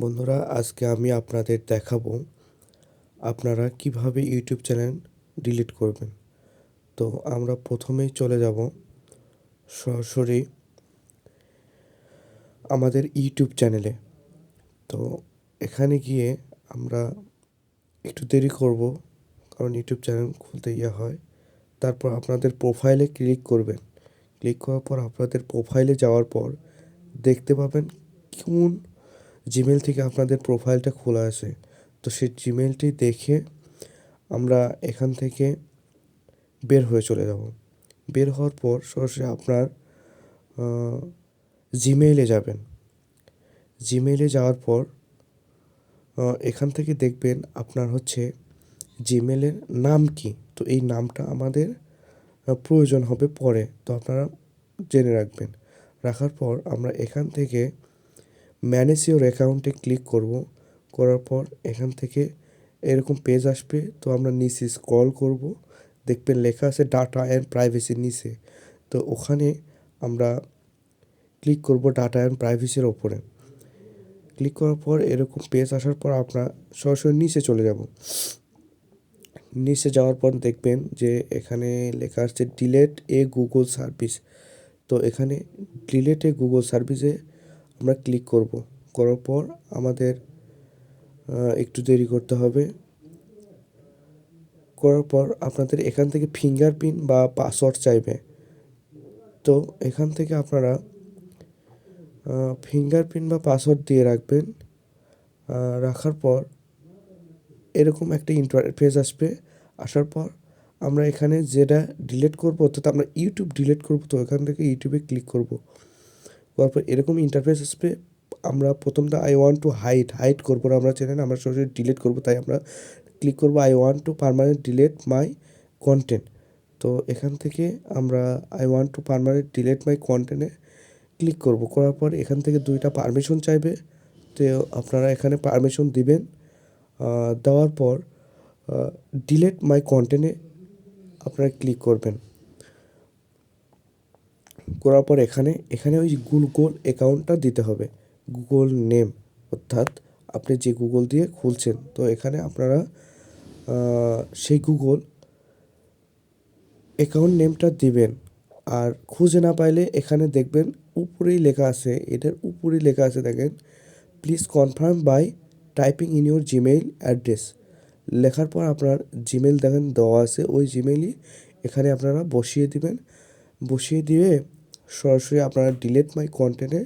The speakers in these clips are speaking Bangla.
বন্ধুরা, আজকে আমি আপনাদের দেখাবো আপনারা কীভাবে ইউটিউব চ্যানেল ডিলিট করবেন। তো আমরা প্রথমেই চলে যাব। সরাসরি আমাদের ইউটিউব চ্যানেলে। তো এখানে গিয়ে আমরা একটু দেরি করব, কারণ ইউটিউব চ্যানেল খুলতে ইয়ে হয়। তারপর আপনাদের প্রোফাইলে ক্লিক করবেন। ক্লিক করার পর আপনাদের প্রোফাইলে যাওয়ার পর দেখতে পাবেন কোন জিমেল থেকে আপনাদের প্রোফাইলটা খোলা আছে। তো সেই জিমেলটি দেখে আমরা এখান থেকে বের হয়ে চলে যাব। বের হওয়ার পর সরাসরি আপনার জিমেইলে যাবেন। জিমেইলে যাওয়ার পর এখান থেকে দেখবেন আপনার হচ্ছে জিমেলের নাম কি। তো এই নামটা আমাদের প্রয়োজন হবে পরে। তো আপনারা জেনে রাখবেন। রাখার পর আমরা এখান থেকে ম্যানেজ ইউর অ্যাকাউন্টে ক্লিক করব। করার পর এখান থেকে এরকম পেজ আসবে। তো আমরা নিচে স্ক্রল করব। দেখবেন লেখা আছে ডাটা অ্যান্ড প্রাইভেসি নিচে। তো ওখানে আমরা ক্লিক করব ডাটা অ্যান্ড প্রাইভেসির ওপরে। ক্লিক করার পর এরকম পেজ আসার পর আমরা সরাসরি নিচে চলে যাব। নিচে যাওয়ার পর দেখবেন যে এখানে লেখা আসছে ডিলেট এ গুগল সার্ভিস তো এখানে ডিলেট এ গুগল সার্ভিসে আমরা ক্লিক করব। করার পর আমাদের একটু দেরি করতে হবে। করার পর আপনাদের এখান থেকে ফিঙ্গারপ্রিন্ট বা পাসওয়ার্ড চাইবে। তো এখান থেকে আপনারা ফিঙ্গারপ্রিন্ট বা পাসওয়ার্ড দিয়ে রাখবেন। রাখার পর এরকম একটা ইন্টারফেস আসবে। আসার পর আমরা এখানে যেটা ডিলিট করব, অর্থাৎ আমরা ইউটিউব ডিলিট করব, তো এখান থেকে ইউটিউবে ক্লিক করব। করার পর এরকম ইন্টারফেস আসবে, আমরা প্রথমটা I want to hide hide করব না, আমরা চ্যানেল আমরা সরাসরি ডিলিট করব, তাই আমরা ক্লিক করব I want to permanent delete my content তো এখান থেকে আমরা I want to permanent delete my কন্টেন্টে ক্লিক করব, করার পর এখান থেকে দুইটা পারমিশন চাইবে, তো আপনারা এখানে পারমিশন দিবেন দেওয়ার পর ডিলেট মাই কন্টেন্টে আপনারা ক্লিক করবেন। করার পর এখানে এখানে ওই গুগল অ্যাকাউন্টটা দিতে হবে। গুগল নেম, অর্থাৎ আপনি যে গুগল দিয়ে খুলছেন। তো এখানে আপনারা সেই গুগল অ্যাকাউন্ট নেমটা দিবেন। আর খুঁজে না পাইলে এখানে দেখবেন উপরেই লেখা আছে, এটার উপরেই লেখা আছে দেখেন, please confirm by typing in your Gmail address. লেখার পর আপনার জিমেল দেখেন দেওয়া আছে, ওই জিমেইলই এখানে আপনারা বসিয়ে দিবেন। বসিয়ে দিয়ে সরাসরি আপনারা ডিলেট মাই কন্টেন্টে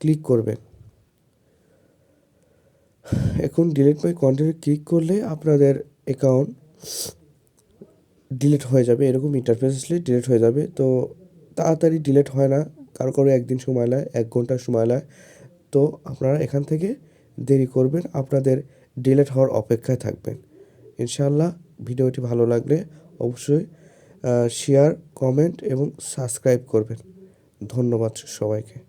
ক্লিক করবেন। এখন ডিলেট মাই কন্টেন্টে ক্লিক করলে আপনাদের অ্যাকাউন্ট ডিলেট হয়ে যাবে, এরকম ইন্টারফেস আসলে ডিলিট হয়ে যাবে। তো তাড়াতাড়ি ডিলেট হয় না, কারও কারও একদিন সময় লাগে, এক ঘণ্টা সময় লাগে। তো আপনারা এখান থেকে দেরি করবেন, আপনাদের ডিলেট হওয়ার অপেক্ষায় থাকবেন। ইনশাআল্লাহ, ভিডিওটি ভালো লাগলে অবশ্যই শেয়ার কমেন্ট এবং সাবস্ক্রাইব করবেন। ধন্যবাদ সবাইকে।